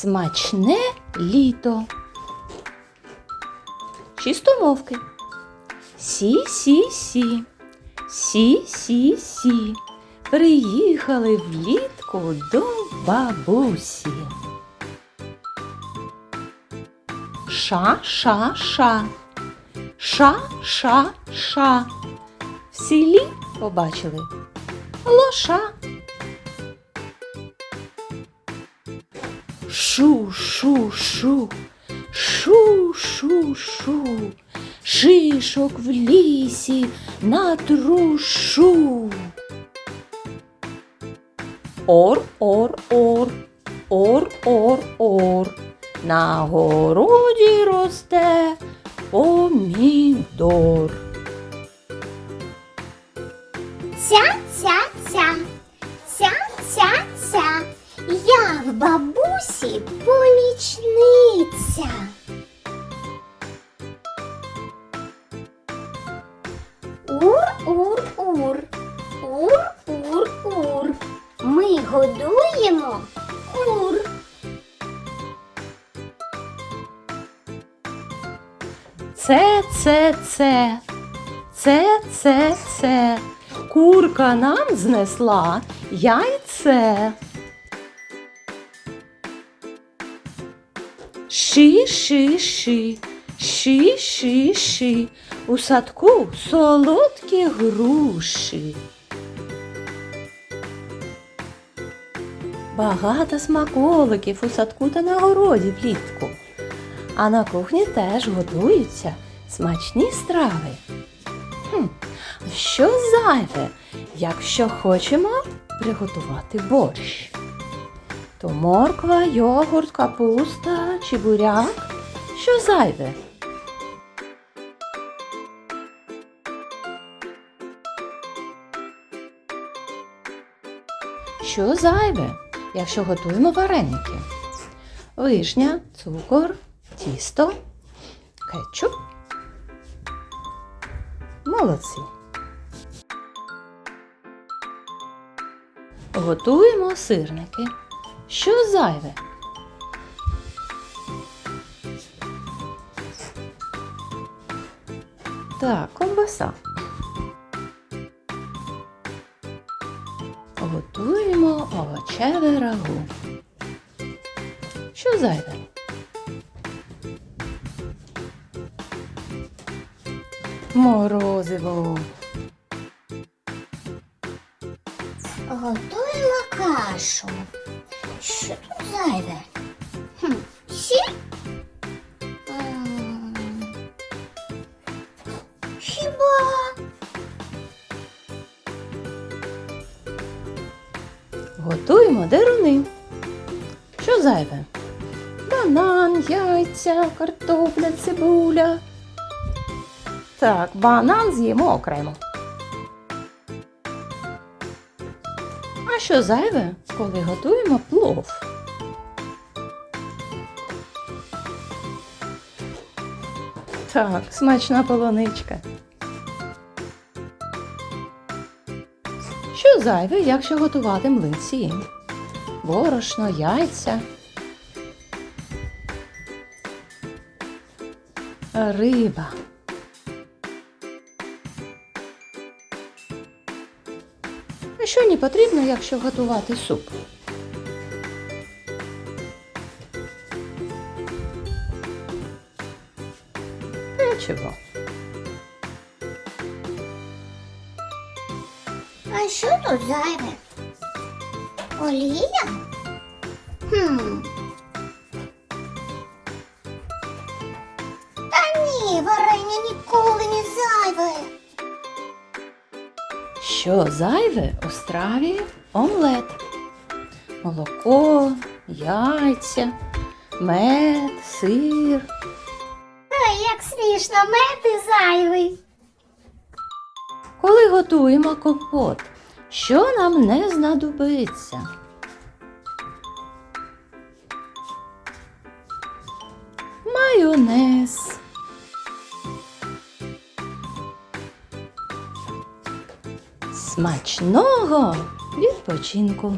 Смачне літо. Чистомовки. Сі-сі-сі. Сі-сі-сі. Приїхали влітку до бабусі. Ша-ша-ша. Ша-ша-ша. В селі побачили лоша. Шу-шу-шу, шу-шу-шу, шишок в лісі натрушу. Ор-ор-ор, ор-ор-ор, на городі росте помідор. Ця, ця, ця, ця, ця, ця. Я в бабусі помічниця. Ур, ур, ур, ур, ур, ур. Ми годуємо кур. Це, це, це, це, це, це. Курка нам знесла яйце. Ши, ши, ши, ши, ши, ши. У садку солодкі груші. Багато смаколиків у садку та на городі влітку. А на кухні теж готуються смачні страви. Хм, що зайве, якщо хочемо приготувати борщ? То морква, йогурт, капуста чи буряк? Що зайве? Що зайве, якщо готуємо вареники? Вишня, цукор, тісто, кетчуп. Молодці. Готуємо сирники. Що зайве? Так, ковбаса. Готуємо овочеве рагу. Що зайве? Морозиво. Готуємо кашу. Що тут зайве? Хм, сіль? Готуємо деруни. Що зайве? Банан, яйця, картопля, цибуля. Так, банан з'їмо окремо. А що зайве, коли готуємо плов? Так, смачна полоничка. Що зайве, якщо готувати млинці? Борошно, яйця. Риба. А що не потрібно, якщо готувати суп? Печиво. А що тут зайве? Олія? Хм. Та ні, варення ніколи не зайве. Що зайве у страві омлет? Молоко, яйця, мед, сир. Ой, як смішно, мети зайвий. Коли готуємо компот, що нам не знадобиться? Майонез. Смачного відпочинку!